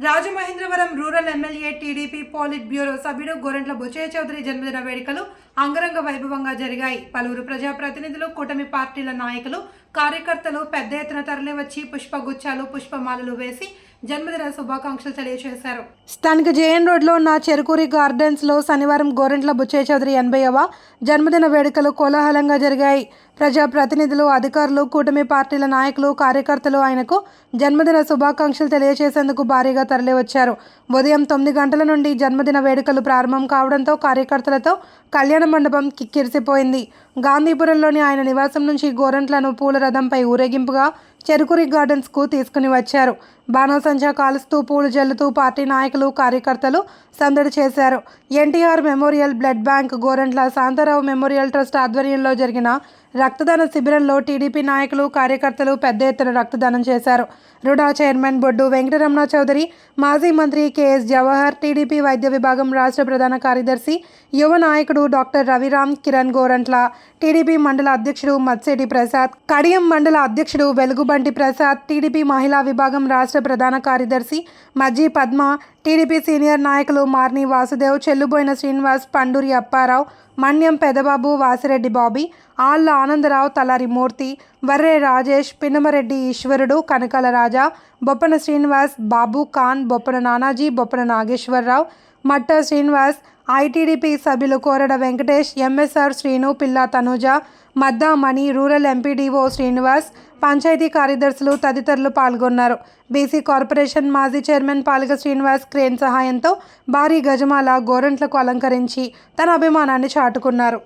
Rajamahendravaram rural MLA TDP politburo సభ్యుడు గోరెంట్ల బుచ్చయ్య చౌదరి జన్మదిన వేడుకలు అంగరంగ వైభవంగా జరిగాయి. పలువురు ప్రజాప్రతినిధులు కూటమి పార్టీల నాయకులు కార్యకర్తలు పెద్ద ఎత్తున తరలివచ్చి పుష్పగుచ్చాలు పుష్పమాలలు వేసి జన్మదిన శుభాకాంక్షలు తెలియజేశారు స్థానిక జేఎన్ రోడ్లో ఉన్న చెరుకూరి గార్డెన్స్లో శనివారం గోరెంట్ల బుచ్చయ్య చౌదరి ఎనభైవ జన్మదిన వేడుకలు కోలాహలంగా జరిగాయి. ప్రజాప్రతినిధులు అధికారులు కూటమి పార్టీల నాయకులు కార్యకర్తలు ఆయనకు జన్మదిన శుభాకాంక్షలు తెలియజేసేందుకు భారీగా తరలివచ్చారు. ఉదయం తొమ్మిది గంటల నుండి జన్మదిన వేడుకలు ప్రారంభం కావడంతో కార్యకర్తలతో కళ్యాణ మండపం కిక్కిరిసిపోయింది. గాంధీపురంలోని ఆయన నివాసం నుంచి గోరంట్లను పూల రథంపై ఊరేగింపుగా చెరుకురి గార్డెన్స్కు తీసుకుని వచ్చారు. బాణాసంచా కాలుస్తూ పూలు జల్లుతూ పార్టీ నాయకులు కార్యకర్తలు సందడి చేశారు. NTR memorial blood bank Gorantla Shantharao memorial trust ఆధ్వర్యంలో జరిగిన రక్తదాన శిబిరంలో టీడీపీ నాయకులు కార్యకర్తలు పెద్ద ఎత్తున రక్తదానం చేశారు. రుడా చైర్మన్ బొడ్డు వెంకటరమణ చౌదరి మాజీ మంత్రి కెఎస్ జవహర్ టీడీపీ వైద్య విభాగం రాష్ట్ర ప్రధాన కార్యదర్శి యువ నాయకుడు డాక్టర్ రవిరామ్ కిరణ్ గోరంట్ల టీడీపీ మండల అధ్యక్షుడు మత్సేటి ప్రసాద్ కడియం మండల అధ్యక్షుడు వెలుగుబంటి ప్రసాద్ టీడీపీ మహిళా విభాగం రాష్ట్ర ప్రధాన కార్యదర్శి మజ్జీ పద్మ టీడీపీ సీనియర్ నాయకులు మార్ని వాసుదేవ్ చెల్లుబోయిన శ్రీనివాస్ పండూరి అప్పారావు మన్యం పెదబాబు వాసిరెడ్డి బాబీ ఆళ్ళ ఆనందరావు తలారి మూర్తి వర్రే రాజేష్ పిన్నమరెడ్డి ఈశ్వరుడు కనకాల రాజా బొప్పన శ్రీనివాస్ బాబు ఖాన్ బొప్పన నానాజీ బొప్పన నాగేశ్వరరావు మట్ట శ్రీనివాస్ ఐటీడీపీ సభ్యులు కోరడ Venkatesh MSR Srinu Pilla Tanuja Maddamani rural MPDO Srinivas panchayat కార్యదర్శులు తదితరులు పాల్గొన్నారు. బీసీ కార్పొరేషన్ మాజీ చైర్మన్ పాలక శ్రీనివాస్ క్రేన్ సహాయంతో భారీ గజమాల గోరంట్లకు అలంకరించి తన అభిమానాన్ని చాటుకున్నారు.